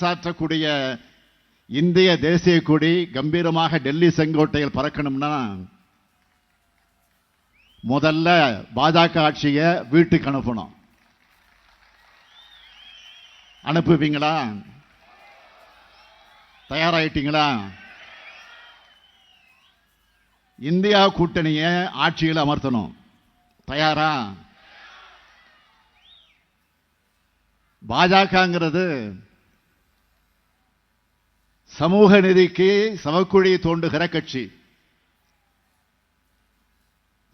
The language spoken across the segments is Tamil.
சாற்றக்கூடிய இந்திய தேசிய கொடி கம்பீரமாக டெல்லி செங்கோட்டையில் பறக்கணும்னா முதல்ல பாஜக ஆட்சியை வீட்டுக்கு அனுப்பணும். அனுப்புவீங்களா? தயாராயிட்டீங்களா? இந்தியா கூட்டணியை ஆட்சியில் அமர்த்தணும். தயாரா? பாஜகங்கிறது சமூக நிதிக்கு சமக்குழி தோண்டுகிற கட்சி.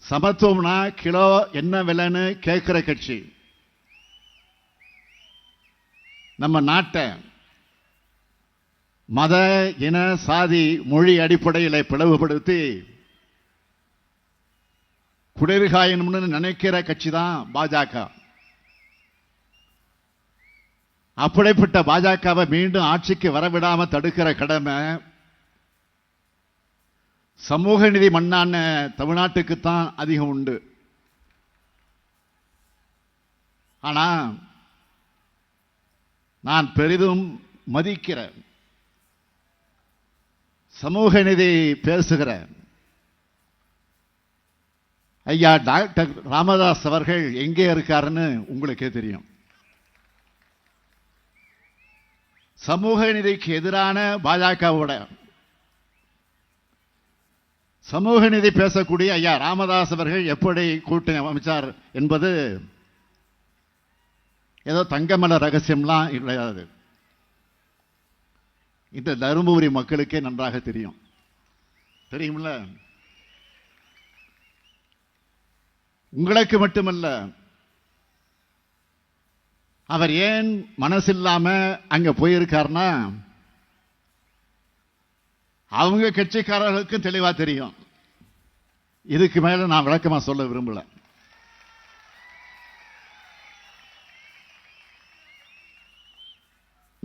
சமத்துவம்னா கிலோ என்ன விலைன்னு கேட்கிற கட்சி. நம்ம நாட்டை மத இன சாதி மொழி அடிப்படையில் பிளவுபடுத்தி குளிர்காயணும்னு நினைக்கிற கட்சி தான் பாஜக. அப்படிப்பட்ட பாஜகவை மீண்டும் ஆட்சிக்கு வரவிடாம தடுக்கிற கடமை சமூக நிதி மண்ணான தமிழ்நாட்டுக்குத்தான் அதிகம் உண்டு. ஆனா நான் பெரிதும் மதிக்கிற சமூக நிதி பேசுகிற ஐயா டாக்டர் ராமதாஸ் அவர்கள் எங்கே இருக்காருன்னு உங்களுக்கே தெரியும். சமூக நீதிக்கு எதிரான பாஜகவோட சமூக நீதி பேசக்கூடிய ஐயா ராமதாஸ் அவர்கள் எப்படி கூட்டணி அமைச்சார் என்பது ஏதோ தங்கமல ரகசியம்லாம் கிடையாது. இந்த தருமபுரி மக்களுக்கே நன்றாக தெரியும். தெரியுமில்ல? உங்களுக்கு மட்டுமல்ல அவர் ஏன் மனசில்லாமல் அங்கே போயிருக்காருன்னா அவங்க கட்சிக்காரர்களுக்கும் தெளிவாக தெரியும். இதுக்கு மேலே நான் விளக்கமாக சொல்ல விரும்பலை.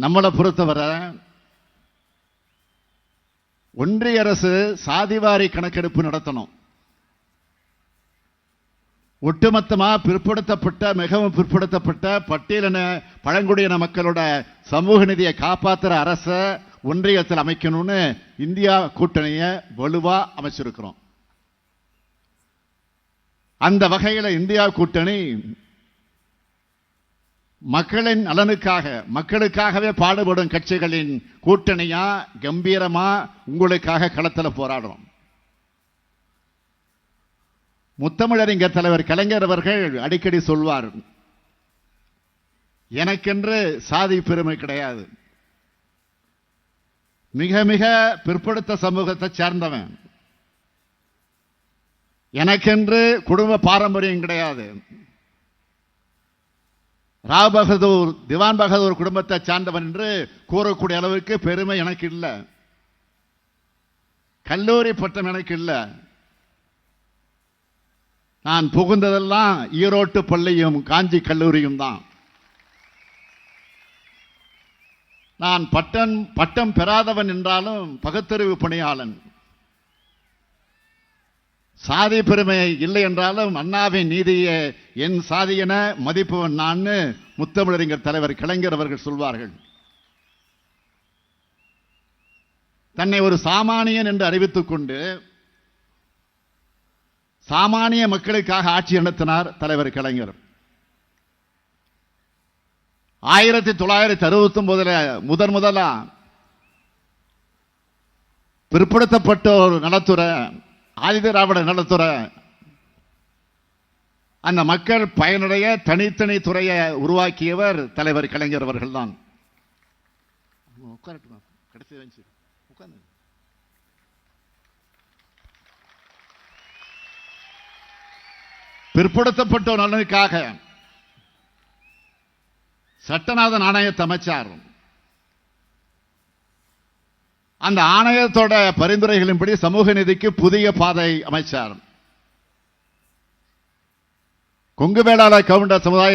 நம்மளை பொறுத்தவரை ஒன்றிய அரசு சாதிவாரி கணக்கெடுப்பு நடத்தணும். ஒட்டுமொத்தமாக பிற்படுத்தப்பட்ட மிகவும் பிற்படுத்தப்பட்ட பட்டியலின பழங்குடியின மக்களோட சமூக நிதியை காப்பாற்றுற அரசை ஒன்றியத்தில் அமைக்கணும்னு இந்தியா கூட்டணியை வலுவாக அமைச்சிருக்கிறோம். அந்த வகையில் இந்தியா கூட்டணி மக்களின் நலனுக்காக மக்களுக்காகவே பாடுபடும் கட்சிகளின் கூட்டணியாக கம்பீரமாக உங்களுக்காக களத்தில் போராடுறோம். முத்தமிழறிஞர் தலைவர் கலைஞர் அவர்கள் அடிக்கடி சொல்வார் எனக்கென்று சாதி பெருமை கிடையாது. மிக மிக பிற்படுத்த சமூகத்தை சேர்ந்தவன். எனக்கென்று குடும்ப பாரம்பரியம் கிடையாது. ராவ் பகதூர் திவான் பகதூர் குடும்பத்தை சார்ந்தவன் என்று கூறக்கூடிய அளவுக்கு பெருமை எனக்கு இல்லை கல்லூரி பட்டம் எனக்கு இல்லை நான் புகுந்ததெல்லாம் ஈரோட்டு பள்ளியும் காஞ்சி கல்லூரியும் தான். நான் பட்டம் பட்டம் பெறாதவன் என்றாலும் பகுத்தறிவு பணியாளன். சாதி பெருமை இல்லை என்றாலும் அண்ணாவின் நீதியை என் சாதி என மதிப்பவன் நான் முத்தமிழறிஞர் தலைவர் கலைஞர் அவர்கள் சொல்வார்கள். தன்னை ஒரு சாமானியன் என்று அறிவித்துக் கொண்டு சாமானிய மக்களுக்காக ஆட்சி நடத்தினார் தலைவர் கலைஞர். ஆயிரத்தி தொள்ளாயிரத்தி அறுபத்தி ஒன்பதுல முதன் முதலா பிற்படுத்தப்பட்டோர் நலத்துறை ஆதிதிராவிட நலத்துறை அந்த மக்கள் பயனுடைய தனித்தனி துறையை உருவாக்கியவர் தலைவர் கலைஞர் அவர்கள்தான். உட்காரட்டுமா? கடைசி உட்காந்து பிற்படுத்தப்பட்ட நலனுக்காக. சட்டநாதன் ஆணையத்தை அமைச்சார். அந்த ஆணையத்தோட பரிந்துரைகளின்படி சமூக நிதிக்கு புதிய பாதை அமைச்சார். கொங்கு வேளாளர் கவுண்டர் சமுதாய